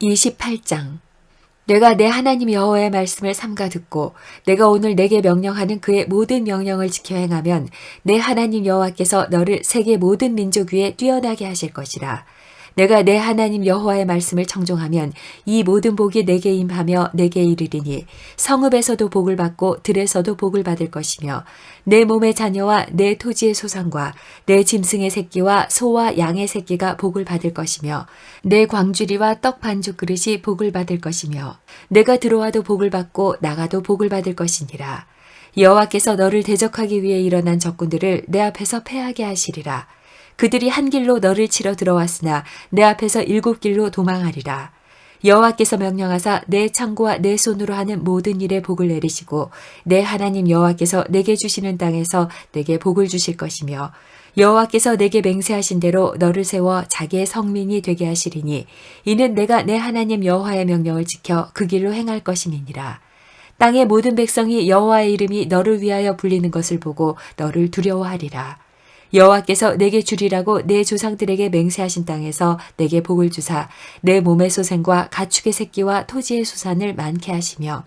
28장 내가 내 하나님 여호와의 말씀을 삼가 듣고 내가 오늘 내게 명령하는 그의 모든 명령을 지켜 행하면 내 하나님 여호와께서 너를 세계 모든 민족 위에 뛰어나게 하실 것이라. 내가 내 하나님 여호와의 말씀을 청종하면 이 모든 복이 내게 임하며 내게 이르리니 성읍에서도 복을 받고 들에서도 복을 받을 것이며 내 몸의 자녀와 내 토지의 소산과 내 짐승의 새끼와 소와 양의 새끼가 복을 받을 것이며 내 광주리와 떡 반죽 그릇이 복을 받을 것이며 내가 들어와도 복을 받고 나가도 복을 받을 것이니라. 여호와께서 너를 대적하기 위해 일어난 적군들을 내 앞에서 패하게 하시리라 그들이 한 길로 너를 치러 들어왔으나 내 앞에서 일곱 길로 도망하리라. 여호와께서 명령하사 내 창고와 내 손으로 하는 모든 일에 복을 내리시고 내 하나님 여호와께서 내게 주시는 땅에서 내게 복을 주실 것이며 여호와께서 내게 맹세하신 대로 너를 세워 자기의 성민이 되게 하시리니 이는 내가 내 하나님 여호와의 명령을 지켜 그 길로 행할 것임이니라. 땅의 모든 백성이 여호와의 이름이 너를 위하여 불리는 것을 보고 너를 두려워하리라. 여호와께서 내게 주리라고 내 조상들에게 맹세하신 땅에서 내게 복을 주사 내 몸의 소생과 가축의 새끼와 토지의 수산을 많게 하시며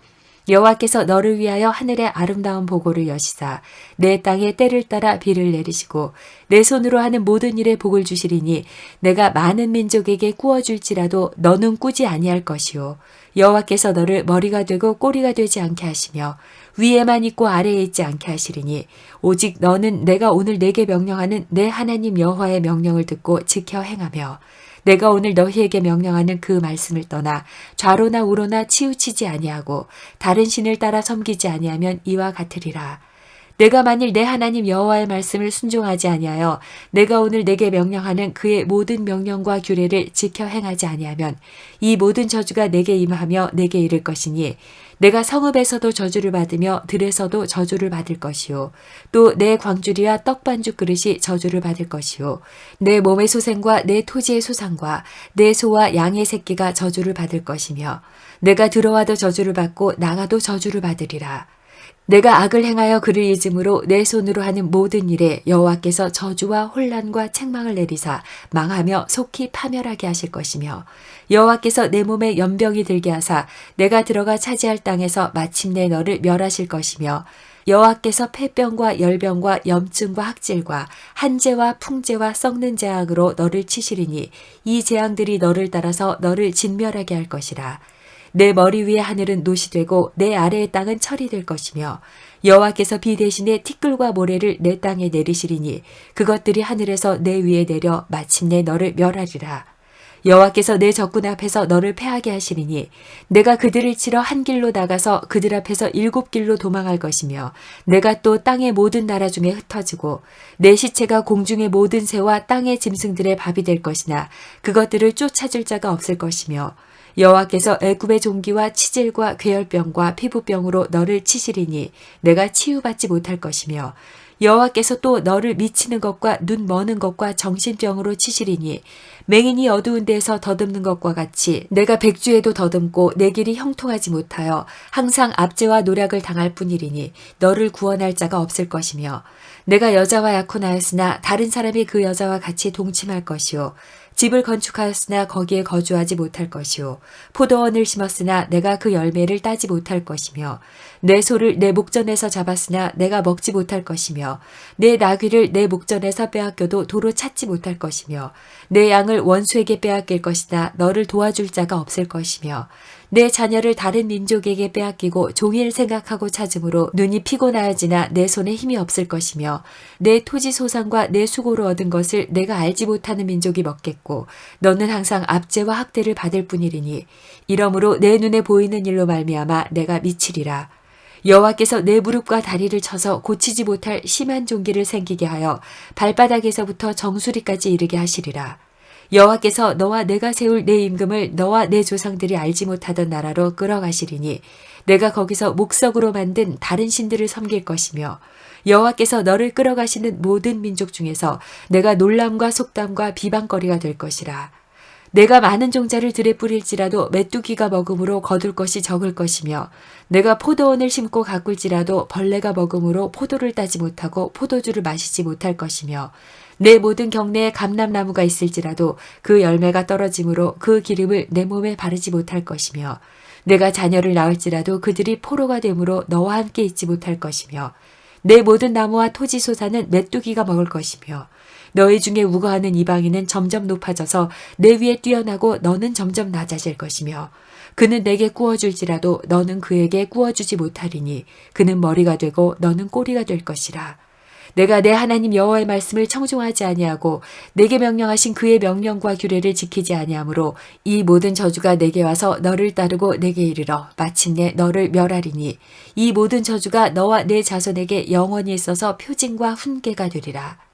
여호와께서 너를 위하여 하늘의 아름다운 보고를 여시사 내 땅에 때를 따라 비를 내리시고 내 손으로 하는 모든 일에 복을 주시리니 내가 많은 민족에게 꾸어 줄지라도 너는 꾸지 아니할 것이요 여호와께서 너를 머리가 되고 꼬리가 되지 않게 하시며 위에만 있고 아래에 있지 않게 하시리니 오직 너는 내가 오늘 내게 명령하는 내 하나님 여호와의 명령을 듣고 지켜 행하며 내가 오늘 너희에게 명령하는 그 말씀을 떠나 좌로나 우로나 치우치지 아니하고 다른 신을 따라 섬기지 아니하면 이와 같으리라. 내가 만일 내 하나님 여호와의 말씀을 순종하지 아니하여 내가 오늘 내게 명령하는 그의 모든 명령과 규례를 지켜 행하지 아니하면 이 모든 저주가 내게 임하며 내게 이를 것이니 내가 성읍에서도 저주를 받으며 들에서도 저주를 받을 것이요 또 내 광주리와 떡 반죽 그릇이 저주를 받을 것이요 내 몸의 소생과 내 토지의 소상과 내 소와 양의 새끼가 저주를 받을 것이며 내가 들어와도 저주를 받고 나가도 저주를 받으리라 내가 악을 행하여 그를 잊음으로 내 손으로 하는 모든 일에 여호와께서 저주와 혼란과 책망을 내리사 망하며 속히 파멸하게 하실 것이며 여호와께서 내 몸에 연병이 들게 하사 내가 들어가 차지할 땅에서 마침내 너를 멸하실 것이며 여호와께서 폐병과 열병과 염증과 학질과 한재와 풍재와 썩는 재앙으로 너를 치시리니 이 재앙들이 너를 따라서 너를 진멸하게 할 것이라. 내 머리 위에 하늘은 노시 되고 내 아래의 땅은 철이 될 것이며 여호와께서 비 대신에 티끌과 모래를 내 땅에 내리시리니 그것들이 하늘에서 내 위에 내려 마침내 너를 멸하리라. 여호와께서 내 적군 앞에서 너를 패하게 하시리니 내가 그들을 치러 한 길로 나가서 그들 앞에서 일곱 길로 도망할 것이며 내가 또 땅의 모든 나라 중에 흩어지고 내 시체가 공중의 모든 새와 땅의 짐승들의 밥이 될 것이나 그것들을 쫓아줄 자가 없을 것이며 여호와께서 애굽의 종기와 치질과 괴혈병과 피부병으로 너를 치시리니 내가 치유받지 못할 것이며 여호와께서 또 너를 미치는 것과 눈 머는 것과 정신병으로 치시리니 맹인이 어두운 데서 더듬는 것과 같이 내가 백주에도 더듬고 내 길이 형통하지 못하여 항상 압제와 노력을 당할 뿐이리니 너를 구원할 자가 없을 것이며 내가 여자와 약혼하였으나 다른 사람이 그 여자와 같이 동침할 것이요 집을 건축하였으나 거기에 거주하지 못할 것이요 포도원을 심었으나 내가 그 열매를 따지 못할 것이며 내 소를 내 목전에서 잡았으나 내가 먹지 못할 것이며 내 나귀를 내 목전에서 빼앗겨도 도로 찾지 못할 것이며 내 양을 원수에게 빼앗길 것이나 너를 도와줄 자가 없을 것이며 내 자녀를 다른 민족에게 빼앗기고 종일 생각하고 찾으므로 눈이 피곤하여지나 내 손에 힘이 없을 것이며 내 토지 소산과 내 수고로 얻은 것을 내가 알지 못하는 민족이 먹겠고 너는 항상 압제와 학대를 받을 뿐이리니 이러므로 내 눈에 보이는 일로 말미암아 내가 미치리라 여호와께서 내 무릎과 다리를 쳐서 고치지 못할 심한 종기를 생기게 하여 발바닥에서부터 정수리까지 이르게 하시리라. 여호와께서 너와 내가 세울 내 임금을 너와 내 조상들이 알지 못하던 나라로 끌어가시리니 내가 거기서 목석으로 만든 다른 신들을 섬길 것이며 여호와께서 너를 끌어가시는 모든 민족 중에서 내가 놀람과 속담과 비방거리가 될 것이라. 내가 많은 종자를 들에 뿌릴지라도 메뚜기가 먹음으로 거둘 것이 적을 것이며 내가 포도원을 심고 가꿀지라도 벌레가 먹음으로 포도를 따지 못하고 포도주를 마시지 못할 것이며 내 모든 경내에 감람나무가 있을지라도 그 열매가 떨어짐으로 그 기름을 내 몸에 바르지 못할 것이며 내가 자녀를 낳을지라도 그들이 포로가 되므로 너와 함께 있지 못할 것이며 내 모든 나무와 토지 소사는 메뚜기가 먹을 것이며 너희 중에 우거하는 이방인은 점점 높아져서 내 위에 뛰어나고 너는 점점 낮아질 것이며 그는 내게 구워줄지라도 너는 그에게 구워주지 못하리니 그는 머리가 되고 너는 꼬리가 될 것이라. 내가 내 하나님 여호와의 말씀을 청종하지 아니하고 내게 명령하신 그의 명령과 규례를 지키지 아니하므로 이 모든 저주가 내게 와서 너를 따르고 내게 이르러 마침내 너를 멸하리니 이 모든 저주가 너와 내 자손에게 영원히 있어서 표징과 훈계가 되리라.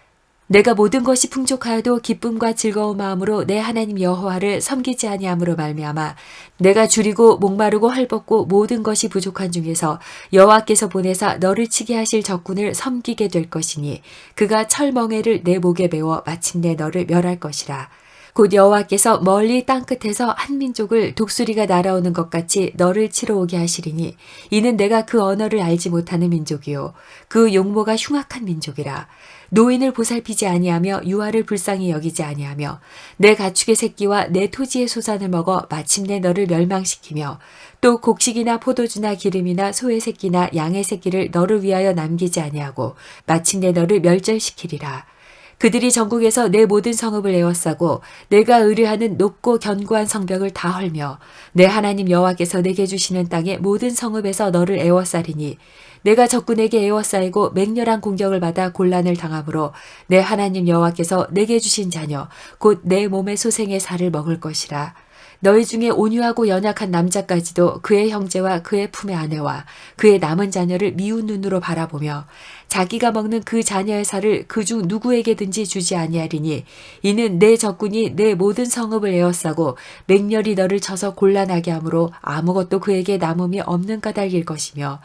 내가 모든 것이 풍족하여도 기쁨과 즐거운 마음으로 내 하나님 여호와를 섬기지 아니함으로 말미암아 내가 줄이고 목마르고 헐벗고 모든 것이 부족한 중에서 여호와께서 보내사 너를 치게 하실 적군을 섬기게 될 것이니 그가 철멍에를 내 목에 메워 마침내 너를 멸할 것이라. 곧 여호와께서 멀리 땅 끝에서 한 민족을 독수리가 날아오는 것 같이 너를 치러 오게 하시리니 이는 내가 그 언어를 알지 못하는 민족이요. 그 용모가 흉악한 민족이라 노인을 보살피지 아니하며 유아를 불쌍히 여기지 아니하며 내 가축의 새끼와 내 토지의 소산을 먹어 마침내 너를 멸망시키며 또 곡식이나 포도주나 기름이나 소의 새끼나 양의 새끼를 너를 위하여 남기지 아니하고 마침내 너를 멸절시키리라. 그들이 전국에서 내 모든 성읍을 에워싸고 내가 의뢰하는 높고 견고한 성벽을 다 헐며 내 하나님 여호와께서 내게 주시는 땅의 모든 성읍에서 너를 에워싸리니 내가 적군에게 에워싸이고 맹렬한 공격을 받아 곤란을 당함으로 내 하나님 여호와께서 내게 주신 자녀 곧 내 몸의 소생의 살을 먹을 것이라. 너희 중에 온유하고 연약한 남자까지도 그의 형제와 그의 품의 아내와 그의 남은 자녀를 미운 눈으로 바라보며 자기가 먹는 그 자녀의 살을 그 중 누구에게든지 주지 아니하리니 이는 내 적군이 내 모든 성읍을 에워싸고 맹렬히 너를 쳐서 곤란하게 하므로 아무것도 그에게 남음이 없는 까닭일 것이며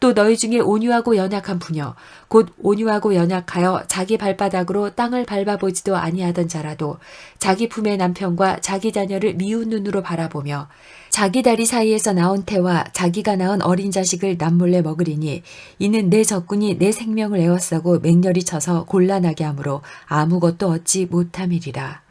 또 너희 중에 온유하고 연약한 부녀 곧 온유하고 연약하여 자기 발바닥으로 땅을 밟아보지도 아니하던 자라도 자기 품의 남편과 자기 자녀를 미운 눈으로 바라보며 자기 다리 사이에서 나온 태와 자기가 낳은 어린 자식을 남몰래 먹으리니 이는 내 적군이 내 생명을 에워싸고 맹렬히 쳐서 곤란하게 하므로 아무것도 얻지 못함이리라.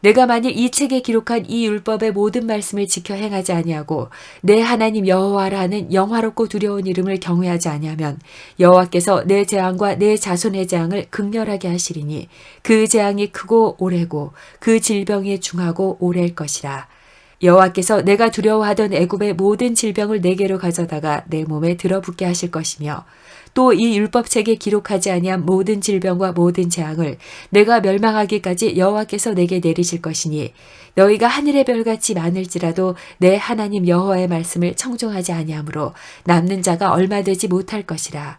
내가 만일 이 책에 기록한 이 율법의 모든 말씀을 지켜 행하지 아니하고 내 하나님 여호와라는 영화롭고 두려운 이름을 경외하지 아니하면 여호와께서 내 재앙과 내 자손의 재앙을 극렬하게 하시리니 그 재앙이 크고 오래고 그 질병이 중하고 오래일 것이라. 여호와께서 내가 두려워하던 애굽의 모든 질병을 내게로 가져다가 내 몸에 들어붙게 하실 것이며 또 이 율법책에 기록하지 아니한 모든 질병과 모든 재앙을 내가 멸망하기까지 여호와께서 내게 내리실 것이니 너희가 하늘의 별같이 많을지라도 내 하나님 여호와의 말씀을 청종하지 아니하므로 남는 자가 얼마 되지 못할 것이라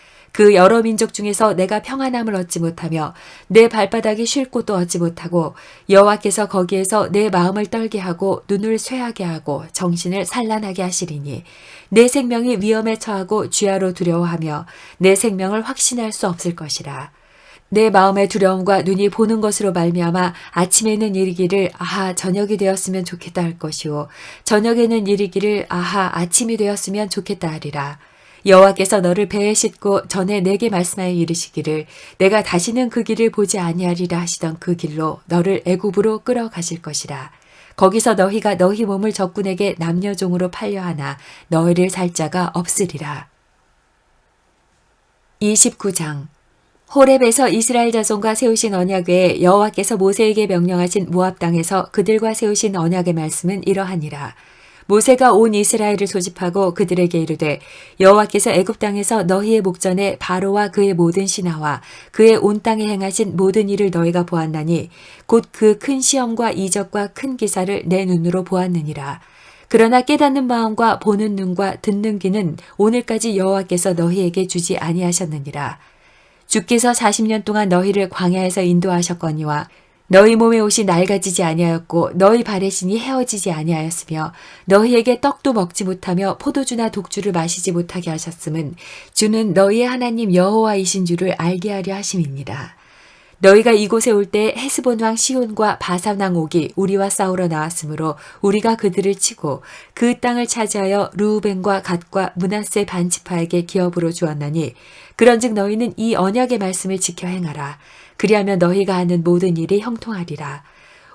그 여러 민족 중에서 내가 평안함을 얻지 못하며 내 발바닥이 쉴 곳도 얻지 못하고 여호와께서 거기에서 내 마음을 떨게 하고 눈을 쇠하게 하고 정신을 산란하게 하시리니 내 생명이 위험에 처하고 쥐하로 두려워하며 내 생명을 확신할 수 없을 것이라. 내 마음의 두려움과 눈이 보는 것으로 말미암아 아침에는 이르기를 아하 저녁이 되었으면 좋겠다 할 것이요 저녁에는 이르기를 아하 아침이 되었으면 좋겠다 하리라. 여호와께서 너를 배에 싣고 전에 내게 말씀하여 이르시기를 내가 다시는 그 길을 보지 아니하리라 하시던 그 길로 너를 애굽으로 끌어가실 것이라. 거기서 너희가 너희 몸을 적군에게 남녀종으로 팔려하나 너희를 살 자가 없으리라. 29장 호렙에서 이스라엘 자손과 세우신 언약 외에 여호와께서 모세에게 명령하신 모압 땅에서 그들과 세우신 언약의 말씀은 이러하니라. 모세가 온 이스라엘을 소집하고 그들에게 이르되 여호와께서 애굽 땅에서 너희의 목전에 바로와 그의 모든 신하와 그의 온 땅에 행하신 모든 일을 너희가 보았나니 곧 그 큰 시험과 이적과 큰 기사를 내 눈으로 보았느니라. 그러나 깨닫는 마음과 보는 눈과 듣는 귀는 오늘까지 여호와께서 너희에게 주지 아니하셨느니라. 주께서 40년 동안 너희를 광야에서 인도하셨거니와 너희 몸의 옷이 낡아지지 아니하였고 너희 발의 신이 헤어지지 아니하였으며 너희에게 떡도 먹지 못하며 포도주나 독주를 마시지 못하게 하셨음은 주는 너희의 하나님 여호와이신 줄을 알게 하려 하심입니다. 너희가 이곳에 올 때 헤스본 왕 시온과 바산 왕 옥이 우리와 싸우러 나왔으므로 우리가 그들을 치고 그 땅을 차지하여 루우벤과 갓과 문하세 반지파에게 기업으로 주었나니 그런즉 너희는 이 언약의 말씀을 지켜 행하라 그리하면 너희가 하는 모든 일이 형통하리라.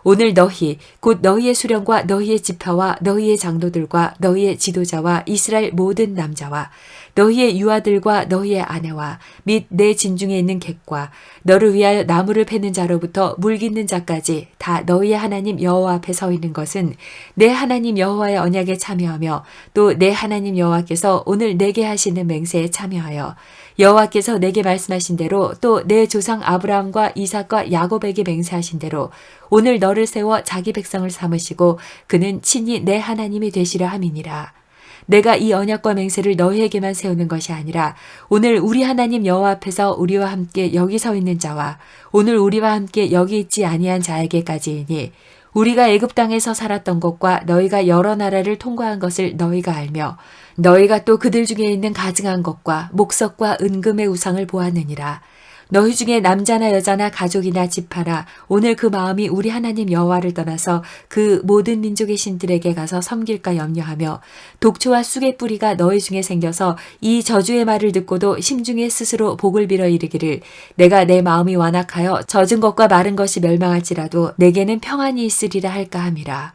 오늘 너희 곧 너희의 수령과 너희의 지파와 너희의 장로들과 너희의 지도자와 이스라엘 모든 남자와 너희의 유아들과 너희의 아내와 및 내 진중에 있는 객과 너를 위하여 나무를 패는 자로부터 물 깃는 자까지 다 너희의 하나님 여호와 앞에 서 있는 것은 내 하나님 여호와의 언약에 참여하며 또 내 하나님 여호와께서 오늘 내게 하시는 맹세에 참여하여 여호와께서 내게 말씀하신 대로 또 내 조상 아브라함과 이삭과 야곱에게 맹세하신 대로 오늘 너를 세워 자기 백성을 삼으시고 그는 친히 내 하나님이 되시려 함이니라. 내가 이 언약과 맹세를 너희에게만 세우는 것이 아니라 오늘 우리 하나님 여호와 앞에서 우리와 함께 여기 서 있는 자와 오늘 우리와 함께 여기 있지 아니한 자에게까지이니 우리가 애굽 땅에서 살았던 것과 너희가 여러 나라를 통과한 것을 너희가 알며 너희가 또 그들 중에 있는 가증한 것과 목석과 은금의 우상을 보았느니라. 너희 중에 남자나 여자나 가족이나 집하라. 오늘 그 마음이 우리 하나님 여호와를 떠나서 그 모든 민족의 신들에게 가서 섬길까 염려하며 독초와 쑥의 뿌리가 너희 중에 생겨서 이 저주의 말을 듣고도 심중에 스스로 복을 빌어 이르기를 내가 내 마음이 완악하여 젖은 것과 마른 것이 멸망할지라도 내게는 평안이 있으리라 할까 함이라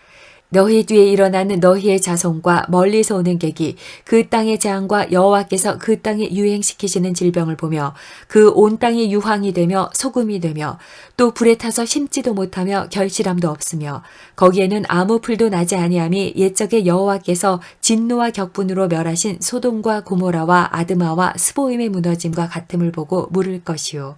너희 뒤에 일어나는 너희의 자손과 멀리서 오는 객이 그 땅의 재앙과 여호와께서 그 땅에 유행시키시는 질병을 보며 그 온 땅이 유황이 되며 소금이 되며 또 불에 타서 심지도 못하며 결실함도 없으며 거기에는 아무 풀도 나지 아니함이 옛적에 여호와께서 진노와 격분으로 멸하신 소돔과 고모라와 아드마와 스보임의 무너짐과 같음을 보고 물을 것이요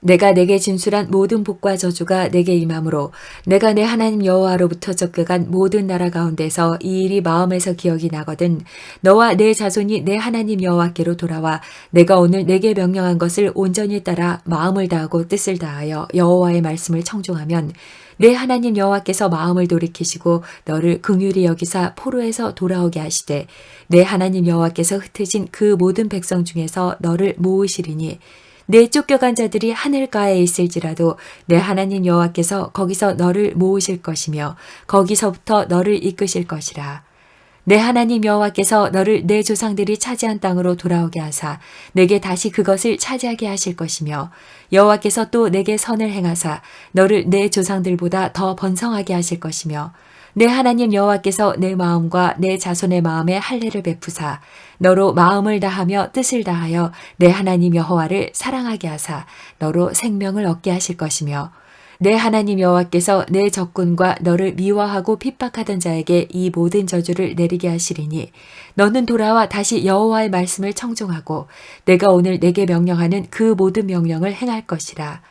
내가 내게 진술한 모든 복과 저주가 내게 임함으로 내가 내 하나님 여호와로부터 쫓겨간 모든 나라 가운데서 이 일이 마음에서 기억이 나거든 너와 내 자손이 내 하나님 여호와께로 돌아와 내가 오늘 내게 명령한 것을 온전히 따라 마음을 다하고 뜻을 다하여 여호와의 말씀을 청종하면 내 하나님 여호와께서 마음을 돌이키시고 너를 긍휼히 여기사 포로에서 돌아오게 하시되 내 하나님 여호와께서 흩으신 그 모든 백성 중에서 너를 모으시리니 내 쫓겨간 자들이 하늘가에 있을지라도 내 하나님 여호와께서 거기서 너를 모으실 것이며 거기서부터 너를 이끄실 것이라. 내 하나님 여호와께서 너를 내 조상들이 차지한 땅으로 돌아오게 하사 내게 다시 그것을 차지하게 하실 것이며 여호와께서 또 내게 선을 행하사 너를 내 조상들보다 더 번성하게 하실 것이며 내 하나님 여호와께서 내 마음과 내 자손의 마음에 할례를 베푸사 너로 마음을 다하며 뜻을 다하여 내 하나님 여호와를 사랑하게 하사 너로 생명을 얻게 하실 것이며 내 하나님 여호와께서 내 적군과 너를 미워하고 핍박하던 자에게 이 모든 저주를 내리게 하시리니 너는 돌아와 다시 여호와의 말씀을 청종하고 내가 오늘 내게 명령하는 그 모든 명령을 행할 것이라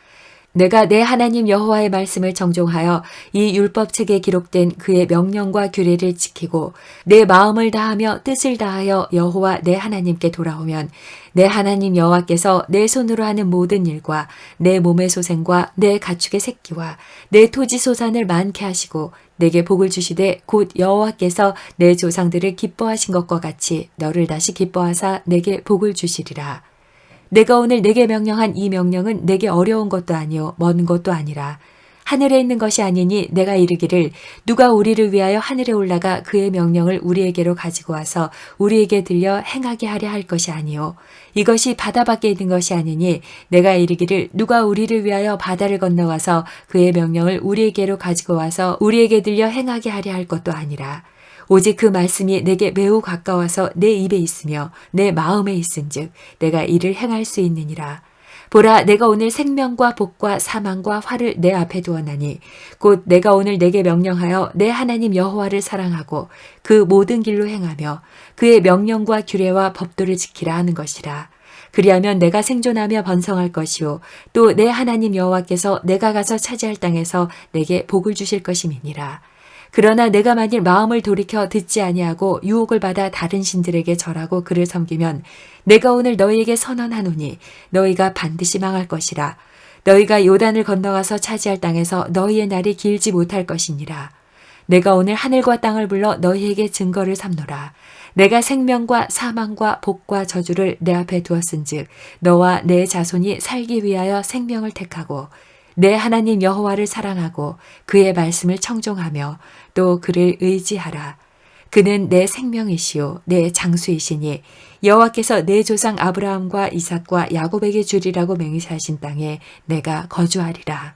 내가 내 하나님 여호와의 말씀을 정종하여 이 율법책에 기록된 그의 명령과 규례를 지키고 내 마음을 다하며 뜻을 다하여 여호와 내 하나님께 돌아오면 내 하나님 여호와께서 내 손으로 하는 모든 일과 내 몸의 소생과 내 가축의 새끼와 내 토지 소산을 많게 하시고 내게 복을 주시되 곧 여호와께서 내 조상들을 기뻐하신 것과 같이 너를 다시 기뻐하사 내게 복을 주시리라. 내가 오늘 내게 명령한 이 명령은 내게 어려운 것도 아니요 먼 것도 아니라 하늘에 있는 것이 아니니 내가 이르기를 누가 우리를 위하여 하늘에 올라가 그의 명령을 우리에게로 가지고 와서 우리에게 들려 행하게 하려 할 것이 아니요 이것이 바다 밖에 있는 것이 아니니 내가 이르기를 누가 우리를 위하여 바다를 건너가서 그의 명령을 우리에게로 가지고 와서 우리에게 들려 행하게 하려 할 것도 아니라 오직 그 말씀이 내게 매우 가까워서 내 입에 있으며 내 마음에 있은즉 내가 이를 행할 수 있느니라. 보라 내가 오늘 생명과 복과 사망과 화를 내 앞에 두었나니 곧 내가 오늘 내게 명령하여 내 하나님 여호와를 사랑하고 그 모든 길로 행하며 그의 명령과 규례와 법도를 지키라 하는 것이라. 그리하면 내가 생존하며 번성할 것이요 또 내 하나님 여호와께서 내가 가서 차지할 땅에서 내게 복을 주실 것임이니라. 그러나 내가 만일 마음을 돌이켜 듣지 아니하고 유혹을 받아 다른 신들에게 절하고 그를 섬기면 내가 오늘 너희에게 선언하노니 너희가 반드시 망할 것이라. 너희가 요단을 건너가서 차지할 땅에서 너희의 날이 길지 못할 것이니라. 내가 오늘 하늘과 땅을 불러 너희에게 증거를 삼노라. 내가 생명과 사망과 복과 저주를 내 앞에 두었은즉 너와 내 자손이 살기 위하여 생명을 택하고 내 하나님 여호와를 사랑하고 그의 말씀을 청종하며 또 그를 의지하라. 그는 내 생명이시요 내 장수이시니 여호와께서 내 조상 아브라함과 이삭과 야곱에게 주리라고 맹세하신 땅에 내가 거주하리라.